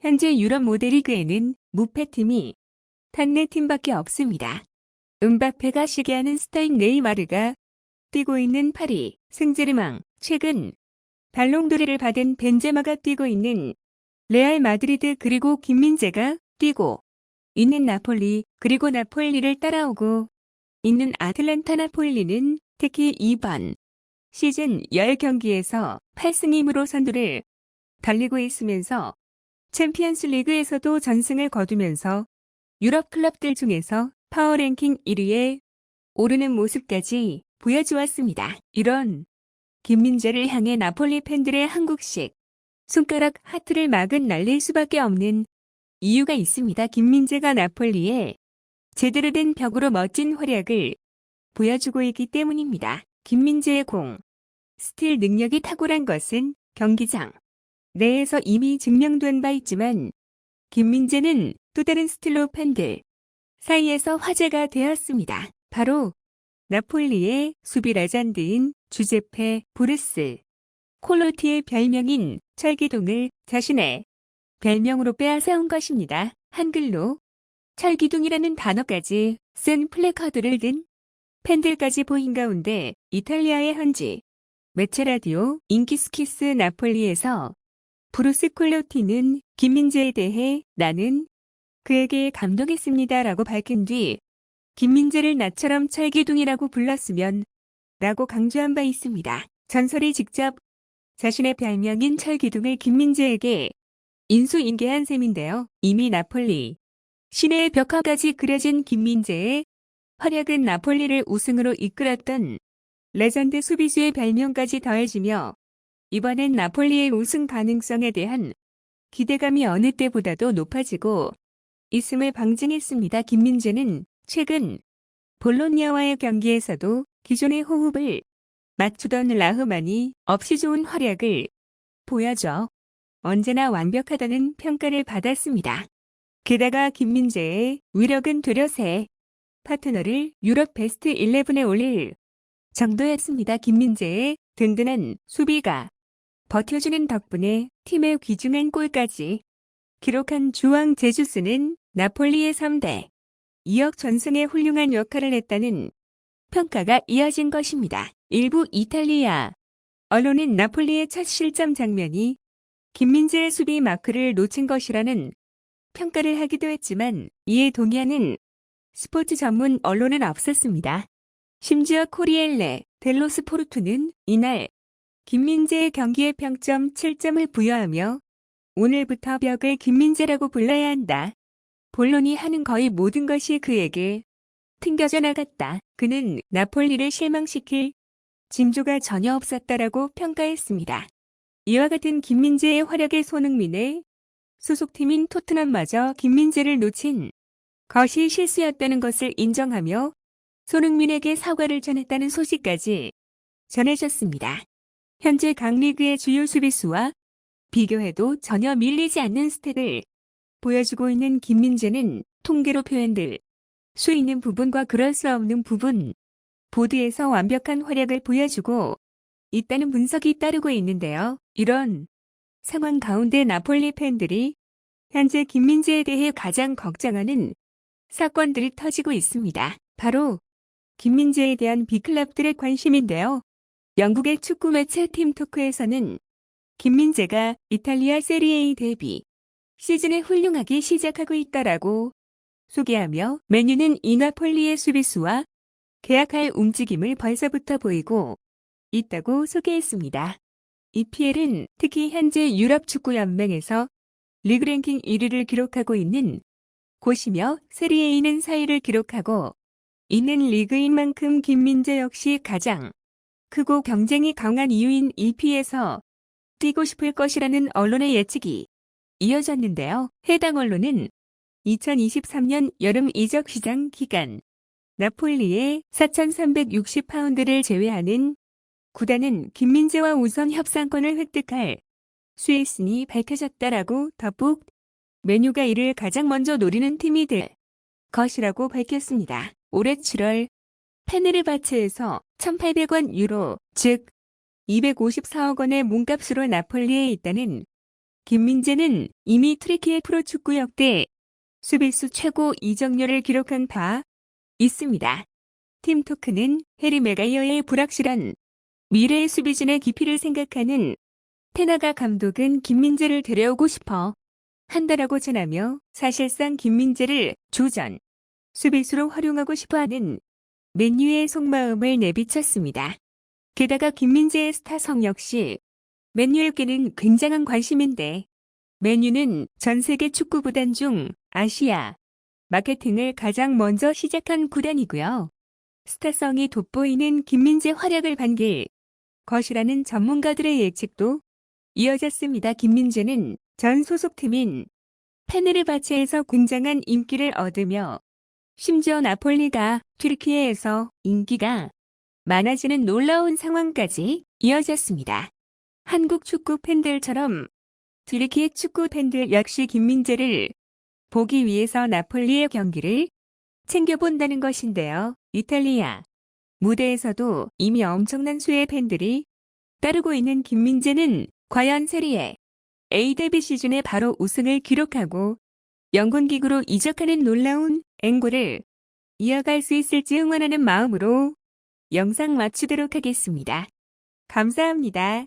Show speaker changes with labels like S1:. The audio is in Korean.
S1: 현재 유럽 모델리그에는 무패팀이 단 4팀밖에 없습니다. 은바페가 시기하는 스타인 네이마르가 뛰고 있는 파리, 승제르망, 최근 발롱도르를 받은 벤제마가 뛰고 있는 레알 마드리드 그리고 김민재가 뛰고 있는 나폴리 그리고 나폴리를 따라오고 있는 아틀란타 나폴리는 특히 이번 시즌 10경기에서 8승 2무로 선두를 달리고 있으면서 챔피언스 리그에서도 전승을 거두면서 유럽 클럽들 중에서 파워랭킹 1위에 오르는 모습까지 보여주었습니다. 이런 김민재를 향해 나폴리 팬들의 한국식 손가락 하트를 막은 날릴 수밖에 없는 이유가 있습니다. 김민재가 나폴리에 제대로 된 벽으로 멋진 활약을 보여주고 있기 때문입니다. 김민재의 공, 스틸 능력이 탁월한 것은 경기장 내에서 이미 증명된 바 있지만 김민재는 또 다른 스틸로 팬들 사이에서 화제가 되었습니다. 바로 나폴리의 수비 레전드인 주제페 브루스 콜로티의 별명인 철기둥을 자신의 별명으로 빼앗아온 것입니다. 한글로 철기둥이라는 단어까지 쓴 플래카드를 든 팬들까지 보인 가운데 이탈리아의 현지 메체라디오 인기스키스 나폴리에서 브루스 콜로티는 김민재에 대해 나는 그에게 감동했습니다 라고 밝힌 뒤 김민재를 나처럼 철기둥이라고 불렀으면 라고 강조한 바 있습니다. 전설이 직접 자신의 별명인 철기둥을 김민재에게 인수인계한 셈인데요. 이미 나폴리 시내의 벽화까지 그려진 김민재의 활약은 나폴리를 우승으로 이끌었던 레전드 수비수의 별명까지 더해지며 이번엔 나폴리의 우승 가능성에 대한 기대감이 어느 때보다도 높아지고 있음을 방증했습니다. 김민재는 최근 볼로니아와의 경기에서도 기존의 호흡을 맞추던 라흐만이 없이 좋은 활약을 보여줘 언제나 완벽하다는 평가를 받았습니다. 게다가 김민재의 위력은 되려새 파트너를 유럽 베스트 11에 올릴 정도였습니다. 김민재의 든든한 수비가 버텨주는 덕분에 팀의 귀중한 골까지 기록한 주왕 제주스는 나폴리의 3대 2억 전승에 훌륭한 역할을 했다는 평가가 이어진 것입니다. 일부 이탈리아 언론은 나폴리의 첫 실점 장면이 김민재의 수비 마크를 놓친 것이라는 평가를 하기도 했지만 이에 동의하는 스포츠 전문 언론은 없었습니다. 심지어 코리엘레 델로스 포르투는 이날 김민재의 경기의 평점 7점을 부여하며 오늘부터 벽을 김민재라고 불러야 한다. 본론이 하는 거의 모든 것이 그에게 튕겨져 나갔다. 그는 나폴리를 실망시킬 징조가 전혀 없었다라고 평가했습니다. 이와 같은 김민재의 활약의 손흥민의 소속팀인 토트넘마저 김민재를 놓친 것이 실수였다는 것을 인정하며 손흥민에게 사과를 전했다는 소식까지 전해졌습니다. 현재 강리그의 주요 수비수와 비교해도 전혀 밀리지 않는 스탯을 보여주고 있는 김민재는 통계로 표현될 수 있는 부분과 그럴 수 없는 부분, 보드에서 완벽한 활약을 보여주고 있다는 분석이 따르고 있는데요. 이런 상황 가운데 나폴리 팬들이 현재 김민재에 대해 가장 걱정하는 사건들이 터지고 있습니다. 바로 김민재에 대한 비클럽들의 관심인데요. 영국의 축구 매체 팀 토크에서는 김민재가 이탈리아 세리에이 데뷔 시즌에 훌륭하게 시작하고 있다라고 소개하며 메뉴는 이나폴리의 수비수와 계약할 움직임을 벌써부터 보이고 있다고 소개했습니다. EPL은 특히 현재 유럽 축구 연맹에서 리그 랭킹 1위를 기록하고 있는 곳이며 세리에이는 4위를 기록하고 있는 리그인 만큼 김민재 역시 가장 크고 경쟁이 강한 이유인 EP에서 뛰고 싶을 것이라는 언론의 예측이 이어졌는데요. 해당 언론은 2023년 여름 이적 시장 기간 나폴리의 4,360파운드를 제외하는 구단은 김민재와 우선 협상권을 획득할 수 있으니 밝혀졌다라고 덧붙 메뉴가 이를 가장 먼저 노리는 팀이 될 것이라고 밝혔습니다. 올해 7월 페네르바체에서 1,800원 유로, 즉 254억 원의 몸값으로 나폴리에 있다는 김민재는 이미 트리키의 프로축구 역대 수비수 최고 이적료를 기록한 바 있습니다. 팀 토크는 해리 메가이어의 불확실한 미래의 수비진의 깊이를 생각하는 테나가 감독은 김민재를 데려오고 싶어 한다라고 전하며 사실상 김민재를 조전 수비수로 활용하고 싶어하는 맨유의 속마음을 내비쳤습니다. 게다가 김민재의 스타성 역시 맨유에게는 굉장한 관심인데 맨유는 전 세계 축구 구단 중 아시아 마케팅을 가장 먼저 시작한 구단이고요. 스타성이 돋보이는 김민재 활약을 반길 것이라는 전문가들의 예측도 이어졌습니다. 김민재는 전 소속팀인 페네르바체에서 굉장한 인기를 얻으며 심지어 나폴리가 튀르키예에서 인기가 많아지는 놀라운 상황까지 이어졌습니다. 한국 축구 팬들처럼 튀르키예 축구 팬들 역시 김민재를 보기 위해서 나폴리의 경기를 챙겨본다는 것인데요. 이탈리아 무대에서도 이미 엄청난 수의 팬들이 따르고 있는 김민재는 과연 세리에 A 데뷔 시즌에 바로 우승을 기록하고 영군기구로 이적하는 놀라운 앵골을 이어갈 수 있을지 응원하는 마음으로 영상 마치도록 하겠습니다. 감사합니다.